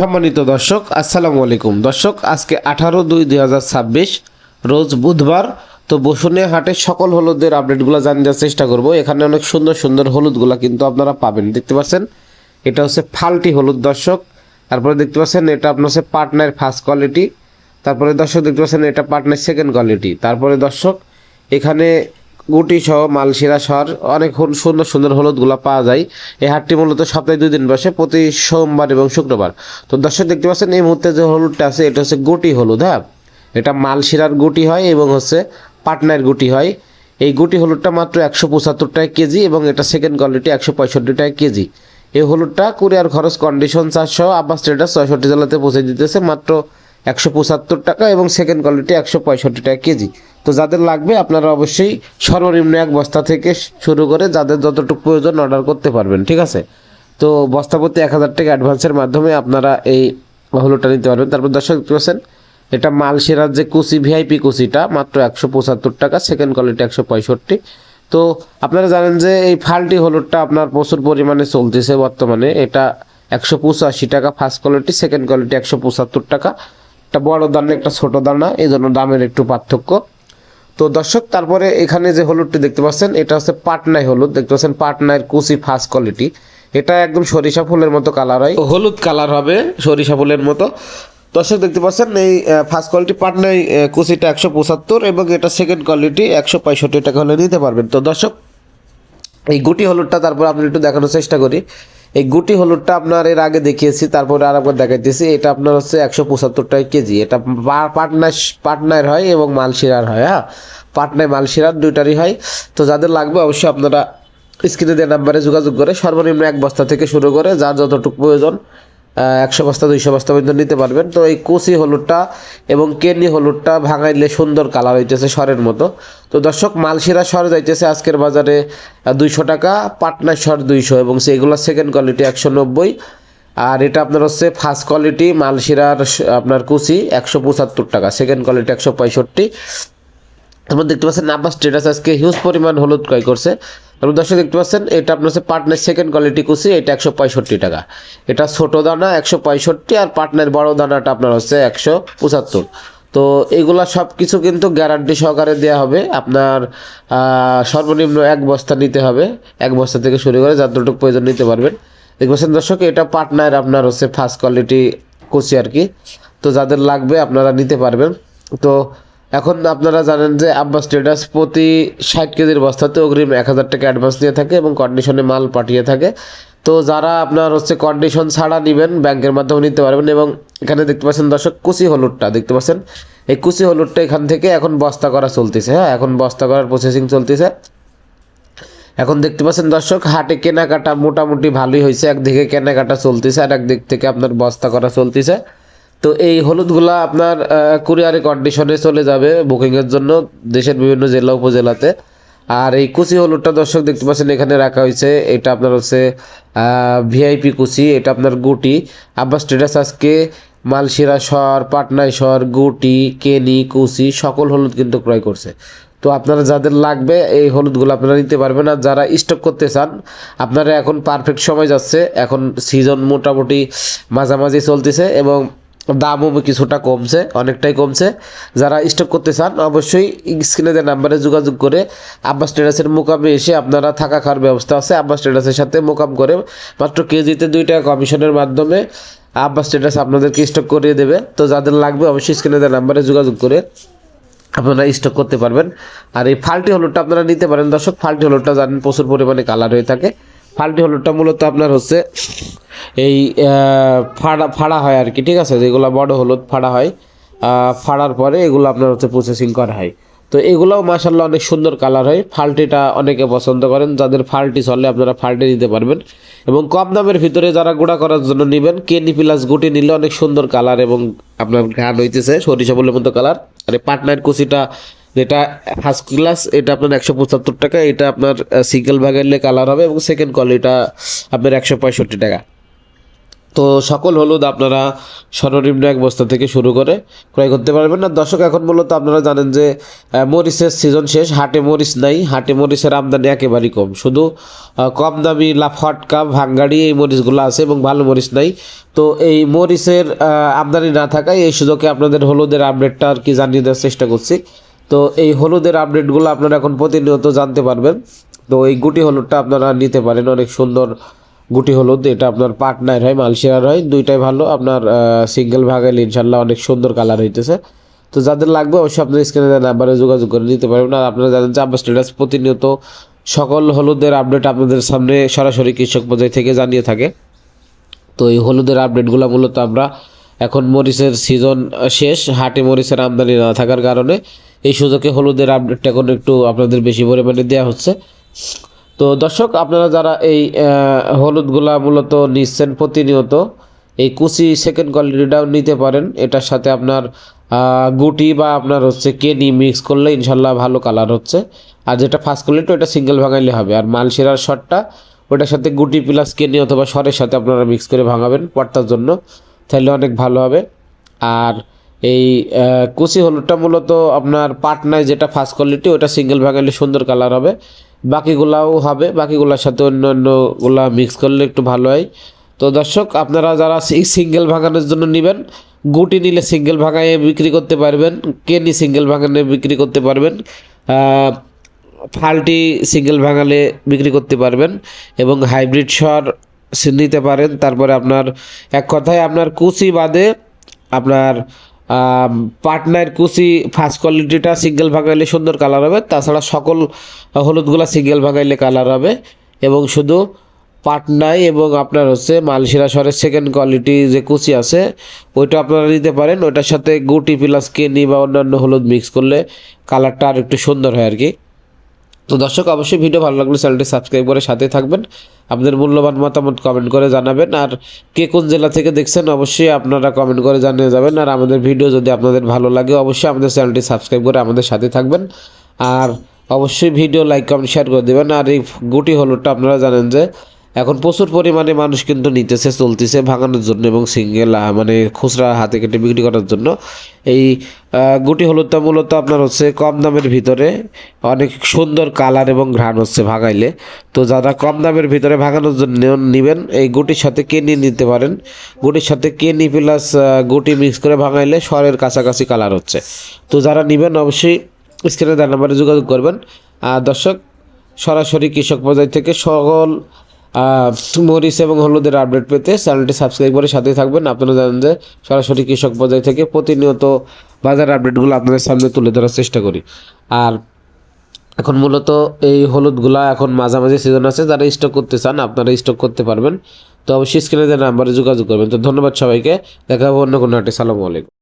সম্মানিত দর্শক, আসসালামু আলাইকুম। দর্শক, আজকে আঠারো দুই দুই হাজার ছাব্বিশ, রোজ বুধবার, তো বসুনিয়া হাটের সকল হলুদের আপডেটগুলো জানিয়ে দেওয়ার চেষ্টা করব। এখানে অনেক সুন্দর সুন্দর হলুদগুলো কিন্তু আপনারা পাবেন, দেখতে পাচ্ছেন? এটা হচ্ছে ফাল্টি হলুদ, দর্শক। তারপরে দেখতে পাচ্ছেন, এটা আপনার হচ্ছে পাটনার ফার্স্ট কোয়ালিটি। তারপরে দর্শক দেখতে পাচ্ছেন, এটা পাটনার সেকেন্ড কোয়ালিটি তারপরে দর্শক, এখানে গুটি সহ, মালশিরা শহর অনেক সুন্দর সুন্দর হলুদগুলো পাওয়া যায়। এই হাটটি মূলত সপ্তাহে দুই দিন বসে, প্রতি সোমবার এবং শুক্রবার। তো দর্শক দেখতে পাচ্ছেন, এই মুহূর্তে যে হলুদটা আছে, এটা হচ্ছে গুটি হলুদ হ্যাঁ? এটা মালশিরার গুটি হয় এবং হচ্ছে পাটনার গুটি হয়। এই গুটি হলুদটা মাত্র একশো পঁচাত্তর টাকা কেজি এবং এটা সেকেন্ড কোয়ালিটি একশো পঁয়ষট্টি টাকা কেজি। এই হলুদটা কুরিয়ার খরচ কন্ডিশন চারশো আবাস স্টেটাস ছয়ষট্টি জেলাতে পৌঁছে দিতেছে মাত্র একশো পঁচাত্তর টাকা এবং সেকেন্ড কোয়ালিটি একশো পঁয়ষট্টি টাকা কেজি। তো যাদের লাগবে, আপনারা অবশ্যই সর্বনিম্ন এক বস্তা থেকে শুরু করে যাদের যতটুকু প্রয়োজন অর্ডার করতে পারবেন, ঠিক আছে? তো বস্তা প্রতি এক হাজার টাকা অ্যাডভান্সের মাধ্যমে আপনারা এই হলুদটা নিতে পারবেন। তারপর দর্শক দেখতে এটা মালসেরার যে কুচি ভিআইপি কুচিটা, মাত্র একশো পঁচাত্তর টাকা সেকেন্ড কোয়ালিটি একশো পঁয়ষট্টি। তো আপনারা জানেন যে এই ফাল্টি হলুদটা আপনার প্রচুর পরিমাণে চলতেছে বর্তমানে। এটা একশো পঁচাশি টাকা ফার্স্ট কোয়ালিটি সেকেন্ড কোয়ালিটি একশো পঁচাত্তর টাকা। একটা বড় দানা, একটা ছোট দানা এই জন্য দামের একটু পার্থক্য। তো দর্শক, তারপরে এখানে যে হলুদটি দেখতে পাচ্ছেন, এটা হচ্ছে পাটনাই হলুদ। দেখতে পাচ্ছেন পাটনার কুচি ফার্স্ট কোয়ালিটি। এটা একদম সরিষা ফুলের মতো কালার হয়। হলুদ কালার হবে, সরিষা ফুলের মতো। দর্শক, দেখতে পাচ্ছেন এই ফার্স্ট কোয়ালিটি পাটনাই কুচিটা একশো পঁচাত্তর এবং এটা সেকেন্ড কোয়ালিটি একশো পঁয়ষট্টি টাকা হলে নিতে পারবেন। তো দর্শক, এই গুটি হলুদটা তারপর আপনি একটু দেখানোর চেষ্টা করি। এই গুটি হলুদটা আপনার এর আগে দেখিয়েছি, তারপরে আর একবার দেখাইতেছি। এটা আপনার হচ্ছে একশো পঁচাত্তর টাকা কেজি। এটা পাটনার পাটনার হয় এবং মালশিরার হয় হ্যাঁ? পাটনায় মালশিরার দুইটারই হয়। তো যাদের লাগবে অবশ্যই আপনারা স্ক্রিনে দেওয়া নাম্বারে যোগাযোগ করে সর্বনিম্ন এক বস্তা থেকে শুরু করে যার যতটুকু প্রয়োজন একশো বস্তা, দুইশো বস্তা পর্যন্ত নিতে পারবেন। তো এই কুচি হলুদটা এবং কেনি হলুদটা ভাঙাইলে সুন্দর কালার হইতেছে সরের মতো। তো দর্শক, মালশিরা সর যাইতেছে আজকের বাজারে দুইশো টাকা পাটনা সর দুইশো এবং সেগুলো সেকেন্ড কোয়ালিটি একশো নব্বই। আর এটা আপনার হচ্ছে ফার্স্ট কোয়ালিটি মালশিরার আপনার কুচি একশো পঁচাত্তর টাকা সেকেন্ড কোয়ালিটি একশো পঁয়ষট্টি। তারপর দেখতে পাচ্ছেন নাম্বার স্টেটাস আজকে হিউজ পরিমাণ হলুদ ক্রয় করছে। তারপর দর্শক দেখতে পাচ্ছেন, এটা আপনার হচ্ছে পাটনার সেকেন্ড কোয়ালিটি কুচি, এটা একশো পঁয়ষট্টি টাকা। এটা ছোট দানা একশো পঁয়ষট্টি, আর পাটনার বড় দানাটা আপনার হচ্ছে একশো পঁচাত্তর। তো এগুলা সব কিছু কিন্তু গ্যারান্টি সহকারে দেওয়া হবে। আপনার সর্বনিম্ন এক বস্তা নিতে হবে। এক বস্তা থেকে শুরু করে যতটুকু প্রয়োজন নিতে পারবেন। দেখতে পাচ্ছেন দর্শক, এটা পাটনার আপনার হচ্ছে ফার্স্ট কোয়ালিটি কুচি আর কি। তো যাদের লাগবে আপনারা নিতে পারবেন। তো এখন আপনারা জানেন যে আব্বাস স্টেটাস প্রতি ষাট কেজির বস্তাতে অগ্রিম এক হাজার টাকা অ্যাডভান্স নিয়ে থাকে এবং কন্ডিশনে মাল পাঠিয়ে থাকে। তো যারা আপনার হচ্ছে কন্ডিশন ছাড়া নেবেন, ব্যাংকের মাধ্যমে নিতে পারবেন এবং এখানে দেখতে পাচ্ছেন দর্শক কুচি হলুদটা দেখতে পাচ্ছেন। এই কুচি হলুদটা এখান থেকে এখন বস্তা করা চলতেছে হ্যাঁ? এখন বস্তা করার প্রসেসিং চলতেছে। এখন দেখতে পাচ্ছেন দর্শক, হাটে কেনাকাটা মোটামুটি ভালোই হয়েছে। একদিকে কেনাকাটা চলতেছে আর একদিক থেকে আপনার বস্তা করা চলতেছে। তো এই হলুদগুলা আপনার কুরিয়ারে কন্ডিশনে চলে যাবে বুকিংয়ের জন্য দেশের বিভিন্ন জেলা, উপজেলাতে। আর এই কুচি হলুদটা দর্শক দেখতে পাচ্ছেন, এখানে রাখা হয়েছে। এটা আপনার হচ্ছে ভিআইপি কুচি, এটা আপনার গুটি। আব্বাস স্টেটাস আজকে মালশিরা শহর, পাটনায় শহর, গুটি, কেনি, কুচি, সকল হলুদ কিন্তু ক্রয় করছে। তো আপনারা যাদের লাগবে, এই হলুদগুলো আপনারা নিতে পারবেন। আর যারা স্টক করতে চান, আপনারা এখন পারফেক্ট সময় যাচ্ছে। এখন সিজন মোটামুটি মাঝামাঝি চলতেছে এবং দামও কিছুটা কমছে, অনেকটাই কমছে। যারা স্টক করতে চান, অবশ্যই স্ক্রিনে দেওয়া নাম্বারে যোগাযোগ করে আব্বাস স্টেটাসের মোকামে এসে আপনারা থাকা খাওয়ার ব্যবস্থা আছে। আব্বাস স্টেটাসের সাথে মোকাম করে মাত্র কেজিতে দুই টাকা কমিশনের মাধ্যমে আব্বাস স্টেটাস আপনাদেরকে স্টক করিয়ে দেবে। তো যাদের লাগবে, অবশ্যই স্ক্রিনে দেওয়া নাম্বারে যোগাযোগ করে আপনারা স্টক করতে পারবেন। আর এই ফাল্টি হলুদটা আপনারা নিতে পারেন। দর্শক ফাল্টি হলুদটা জানেন, প্রচুর পরিমাণে কালার হয়ে থাকে। ফাল্টি হলুদটা মূলত আপনার হচ্ছে এই ফাড়া ফাড়া হয় আর কি, ঠিক আছে? যেগুলো বড় হলুদ ফাড়া হয় ফাড়ার পরে এগুলো আপনার হচ্ছে প্রসেসিং করা হয়। তো এগুলোও মাসাল্লাহ অনেক সুন্দর কালার হয়। ফাল্টিটা অনেকে পছন্দ করেন, যাদের ফাল্টি চলে আপনারা ফাল্টি নিতে পারবেন। এবং কম দামের ভিতরে যারা গুঁড়া করার জন্য নেবেন কেনি প্লাস গুটি নিলে অনেক সুন্দর কালার এবং আপনার ঘ্রাণ হইতেছে, সরিষা ফুলের মতো কালার আর পাটনার কুচিটা যেটা ফার্স্ট ক্লাস এটা আপনার একশো পঁচাত্তর টাকা, এটা আপনার সিঙ্গেল ভাগাইলে কালার হবে এবং সেকেন্ড কোয়ালিটা আপনার একশো পঁয়ষট্টি টাকা। তো সকল হলুদ আপনারা সর্বনিম্ন এক বস্তা থেকে শুরু করে ক্রয় করতে পারবেন। না দর্শক, এখন মূলত আপনারা জানেন যে মরিচের সিজন শেষ, হাটে মরিচ নাই, হাটে মরিচের আমদানি একেবারেই কম। শুধু কম দামি লাফাটকা ভাঙ্গাড়ি এই মরিচগুলো আছে এবং ভালো মরিচ নাই। তো এই মরিচের আমদানি না থাকায় এই সুযোগে আপনাদের হলুদের আপডেটটা আর কি জানিয়ে দেওয়ার চেষ্টা করছি। তো এই হলুদের আপডেটগুলো আপনারা এখন প্রতিনিয়ত জানতে পারবেন। তো এই গুটি হলুদটা আপনারা নিতে পারেন, অনেক সুন্দর গুটি হলুদ। এটা আপনার পাটনার হয় মালশিরার হয়, দুইটাই ভালো। আপনার সিঙ্গেল ভাগাইলে ইনশাল্লাহ অনেক সুন্দর কালার হইতেছে। তো যাদের লাগবে অবশ্যই আপনার স্ক্রিনে নাম্বারে যোগাযোগ করে নিতে পারবেন। আর আপনারা জানেন যে আব্বাস স্ট্যাটাস প্রতিনিয়ত সকল হলুদের আপডেট আপনাদের সামনে সরাসরি কৃষক পর্যায় থেকে জানিয়ে থাকে। তো এই হলুদের আপডেটগুলো মূলত আমরা এখন মরিচের সিজন শেষ, হাটে মরিচের আমদানি না থাকার কারণে এই সুযোগে হলুদের আপডেটটা এখন একটু আপনাদের বেশি পরিমাণে দেওয়া হচ্ছে। তো দর্শক, আপনারা যারা এই হলুদগুলা মূলত নিচ্ছেন প্রতিনিয়ত, এই কুচি সেকেন্ড কোয়ালিটিটাও নিতে পারেন। এটার সাথে আপনার গুটি বা আপনার হচ্ছে কেনি মিক্স করলে ইনশাল্লাহ ভালো কালার হচ্ছে। আর যেটা ফার্স্ট কোয়ালিটি ওটা সিঙ্গেল ভাঙাইলে হবে। আর মালশিরার শটটা ওটার সাথে গুটি প্লাস কেনি অথবা সরের সাথে আপনারা মিক্স করে ভাঙাবেন পর্তার জন্য, তাহলে অনেক ভালো হবে। আর এই কুচি হলুদটা মূলত আপনার পাটনায় যেটা ফার্স্ট কোয়ালিটি ওটা সিঙ্গেল ভাঙালে সুন্দর কালার হবে। বাকিগুলাও হবে, বাকিগুলোর সাথে অন্য অন্যগুলা মিক্স করলে একটু ভালো হয়। তো দর্শক, আপনারা যারা সিঙ্গেল ভাঙানোর জন্য নেবেন, গুটি নিলে সিঙ্গেল ভাঙায় বিক্রি করতে পারবেন, কেনি সিঙ্গেল ভাঙানে বিক্রি করতে পারবেন ফাল্টি সিঙ্গেল ভাঙালে বিক্রি করতে পারবেন এবং হাইব্রিড সর নিতে পারেন। তারপরে আপনার, এক কথায় আপনার কুচি বাদে আপনার পাটনার কুচি ফার্স্ট কোয়ালিটিটা সিঙ্গেল ভাগাইলে সুন্দর কালার হবে, তাছাড়া সকল হলুদগুলো সিঙ্গেল ভাগাইলে কালার হবে। এবং শুধু পাটনায় এবং আপনার হচ্ছে মালশিরা স্বরের সেকেন্ড কোয়ালিটি যে কুচি আছে, ওইটা আপনারা নিতে পারেন। ওইটার সাথে গুটি প্লাস কেনি বা অন্যান্য হলুদ মিক্স করলে কালারটা আর একটু সুন্দর হয় আর কি। তো দর্শক, অবশ্যই ভিডিও ভালো লাগলে চ্যানেলটি সাবস্ক্রাইব করে সাথে থাকবেন। আপনাদের মূল্যবান মতামত কমেন্ট করে জানাবেন। আর কে কোন জেলা থেকে দেখছেন, অবশ্যই আপনারা কমেন্ট করে জানিয়ে যাবেন। আর আমাদের ভিডিও যদি আপনাদের ভালো লাগে, অবশ্যই আমাদের চ্যানেলটি সাবস্ক্রাইব করে আমাদের সাথে থাকবেন। আর অবশ্যই ভিডিও লাইক কমেন্ট শেয়ার করে দেবেন। আর এই গুটি হলুদটা আপনারা জানেন যে এখন প্রচুর পরিমাণে মানুষ কিন্তু নিতেছে, চলতেছে ভাঙানোর জন্য এবং সিঙ্গেল মানে খুচরা হাতে কেটে বিক্রি করার জন্য। এই গুটি হলুদটা মূলত আপনার হচ্ছে কম দামের ভিতরে অনেক সুন্দর কালার এবং ঘ্রাণ হচ্ছে ভাগাইলে তো যারা কম দামের ভিতরে ভাঙানোর জন্য নেবেন, এই গুটির সাথে কেনি নিতে পারেন? গুটির সাথে কেনি প্লাস গুটি মিক্স করে ভাঙাইলে স্বরের কাছাকাছি কালার হচ্ছে। তো যারা নেবেন অবশ্যই স্ক্রিনে দেওয়ার নাম্বারে যোগাযোগ করবেন। আর দর্শক, সরাসরি কৃষক পর্যায় থেকে সকল মরিচ এবং হলুদের আপডেট পেতে চ্যানেলটি সাবস্ক্রাইব করে সাথে থাকবেন। আপনারা জানেন যে সরাসরি কৃষক পর্যায় থেকে প্রতিনিয়ত বাজার আপডেটগুলো আপনাদের সামনে তুলে ধরার চেষ্টা করি। আর এখন মূলত এই হলুদগুলা এখন মাঝামাঝি সিজন আছে, যারা স্টক করতে চান আপনারা স্টক করতে পারবেন। তো অবশ্যই স্ক্রিনে দেওয়া নাম্বারে যোগাযোগ করবেন। তো ধন্যবাদ সবাইকে। দেখা হবে অন্য কোনো হাটে। সালামু আলাইকুম।